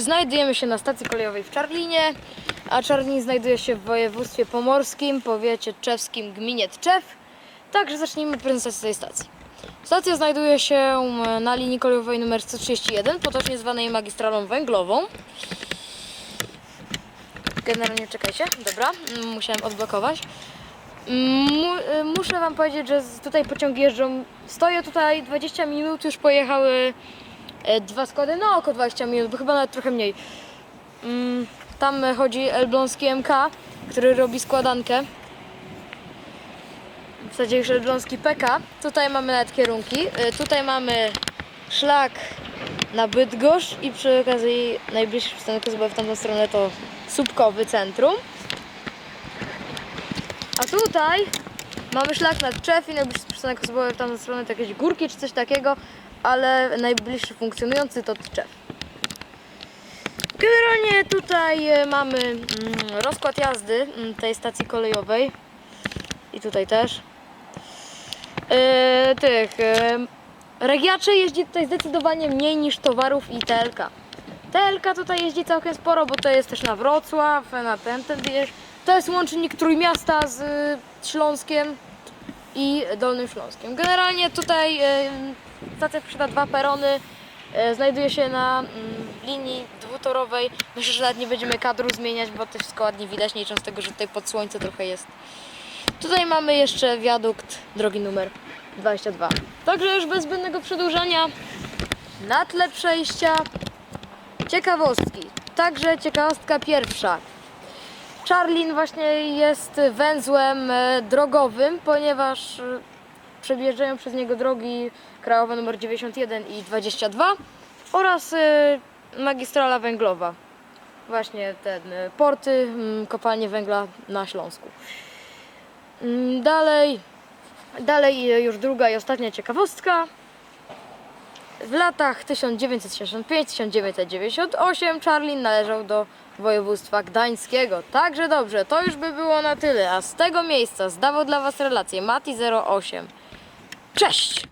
Znajdujemy się na stacji kolejowej w Czarlinie, a Czarlin znajduje się w województwie pomorskim, powiecie czewskim, gminie Tczew. Także zacznijmy prezentację tej stacji. Stacja znajduje się na linii kolejowej numer 131, potocznie zwanej magistralą węglową. Generalnie czekajcie, dobra, musiałem odblokować. Mu, muszę Wam powiedzieć, że tutaj pociągi jeżdżą. Stoję tutaj 20 minut, już pojechały e, dwa składy, no około 20 minut, bo chyba nawet trochę mniej. Mm, Tam chodzi Elbląski MK, który robi składankę. W zasadzie już Elbląski PK. Tutaj mamy nawet kierunki. E, Tutaj mamy szlak na Bydgoszcz i przy okazji najbliższy przystanek chyba w tamtą stronę to Słupkowy Centrum. A tutaj mamy szlak na Tczew i najbliższy przystanek osobowy w tamtą stronę to jakieś górki czy coś takiego, ale najbliższy funkcjonujący to Tczew. Generalnie tutaj e, mamy mm, rozkład jazdy mm, tej stacji kolejowej i tutaj też. E, tych e, regiaczy jeździ tutaj zdecydowanie mniej niż towarów i TLK. TLK tutaj jeździ całkiem sporo, bo to jest też na Wrocław, na ten, ten. To jest łącznik Trójmiasta z y, Śląskiem i Dolnym Śląskiem. Generalnie tutaj y, stacja posiada dwa perony. y, Znajduje się na mm, linii dwutorowej. Myślę, że nawet nie będziemy kadru zmieniać, bo to wszystko ładnie widać, nie licząc tego, że tutaj pod słońce trochę jest. Tutaj mamy jeszcze wiadukt drogi numer 22. Także już bez zbędnego przedłużania na tle przejścia ciekawostki. Także ciekawostka pierwsza. Czarlin właśnie jest węzłem e, drogowym, ponieważ e, przejeżdżają przez niego drogi krajowe nr 91 i 22 oraz e, magistrala węglowa. Właśnie ten e, porty, kopalnie węgla na Śląsku. Mm, Dalej, dalej już druga i ostatnia ciekawostka. W latach 1965-1998 Czarlin należał do województwa gdańskiego. Także dobrze, to już by było na tyle. A z tego miejsca zdawał dla Was relację Mati 08. Cześć!